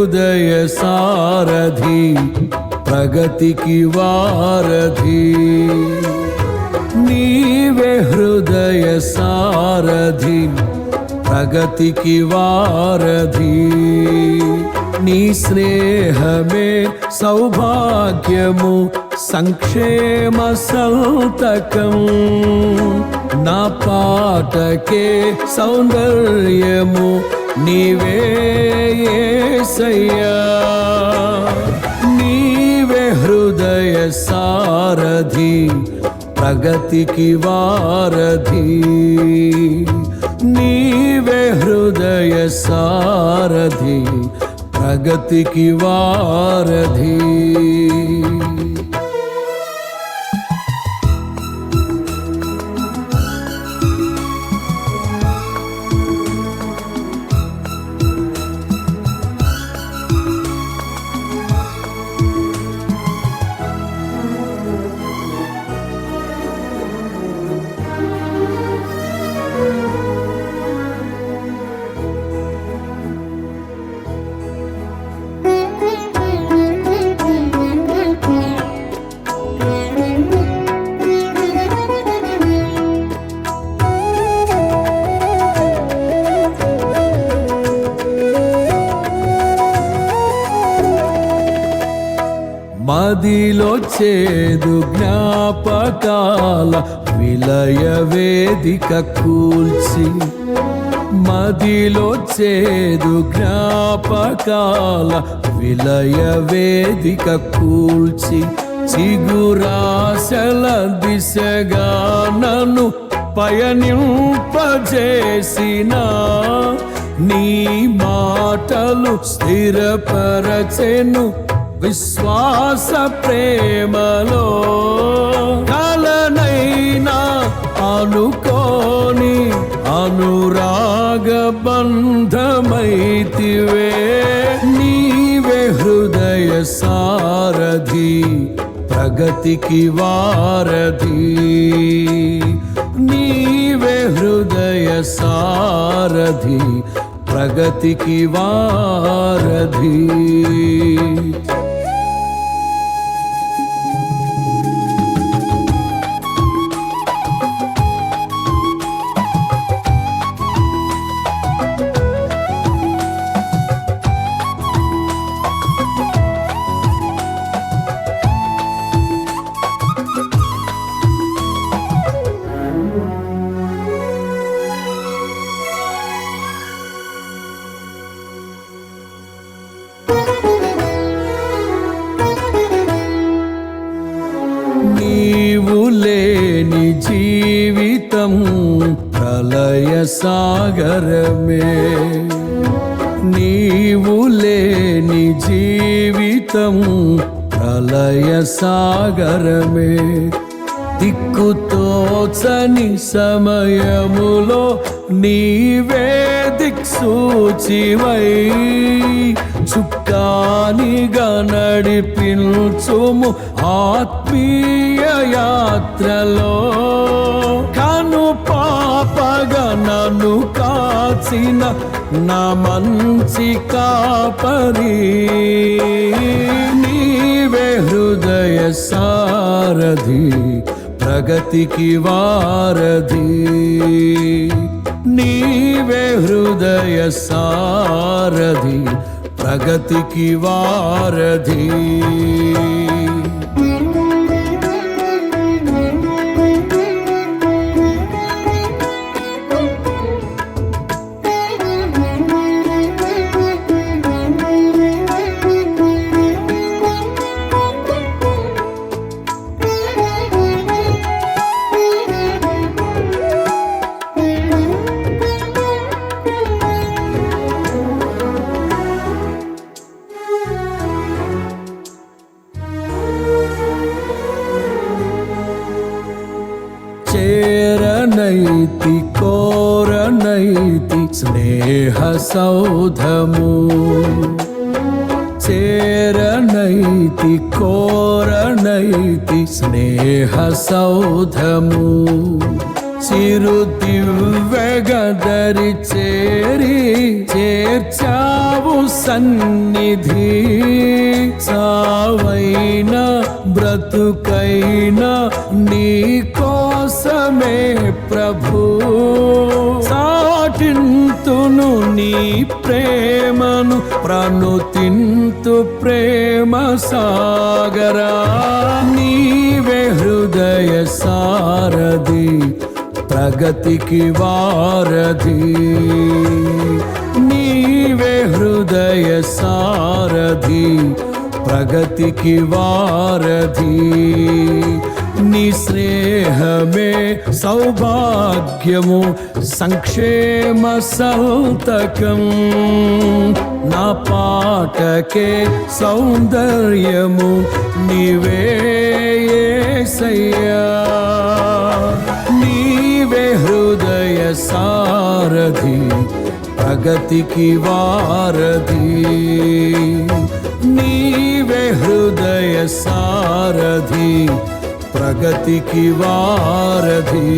నీవే హృదయ సారథి ప్రగతికి వారధి. నీవే హృదయ సారథి ప్రగతికి వారధి. నీ స్నేహమే సౌభాగ్యము సంక్షేమ సౌతకం. నా పాటకే సౌందర్యము నీవే యేసయ్యా నీవే హృదయ సారథి ప్రగతికి వారధి. నీవే హృదయ సారథి ప్రగతికి వారధి. మదిలో చేదు జ్ఞాపకాల విలయ వేదిక కూల్చి. మదిలో చేదు జ్ఞాపకాల విలయ వేదిక కూల్చి. చిగురాశల దిశగా నన్ను పయనింపజేసిన నీ మాటలు స్థిరపరచెను. విశ్వాస ప్రేమలో కలనైనా అనుకోని అనురాగ బంధమైతివే. నీవే హృదయ సారథి ప్రగతికి వారధి. నీవే హృదయ సారథి ప్రగతికి వారధి. సాగరమే. నీవు లేని జీవితం ప్రళయ సాగరమే. దిక్కుతోచని సమయములో నీవే దిక్సూచివై. చుక్కానిగా నడిపించుము ఆత్మీయ యాత్రలో. కను నన్ను కాచిన నా మంచి కాపరి. నీవే హృదయ సారథి ప్రగతికి వారధి. నీవే హృదయ సారథి ప్రగతికి వారధి. చేరనైతి కోరనైతి స్నేహ సౌధము. చేరనైతి కోరనైతి స్నేహ సౌధము. చిరు దివ్యగదరి చేరి చేర్చావు సన్నిధి. చావైన బ్రతుకైన నీ కోసమే ప్రభు సాటింతును నీ ప్రేమను ప్రణుతింతు ప్రేమ సాగరా. నీవే హృదయ సారథి ప్రగతికి వారధి. నీవే హృదయ సారథి ప్రగతికి వారధి. నీ స్నేహమే సౌభాగ్యము సంక్షేమ సౌతకం. నా పాటకే సౌందర్యము నీవే యేసయ్యా నీవే హృదయ సారథి ప్రగతికి వారధి. నీవే హృదయ సారథి ప్రగతికి వారధి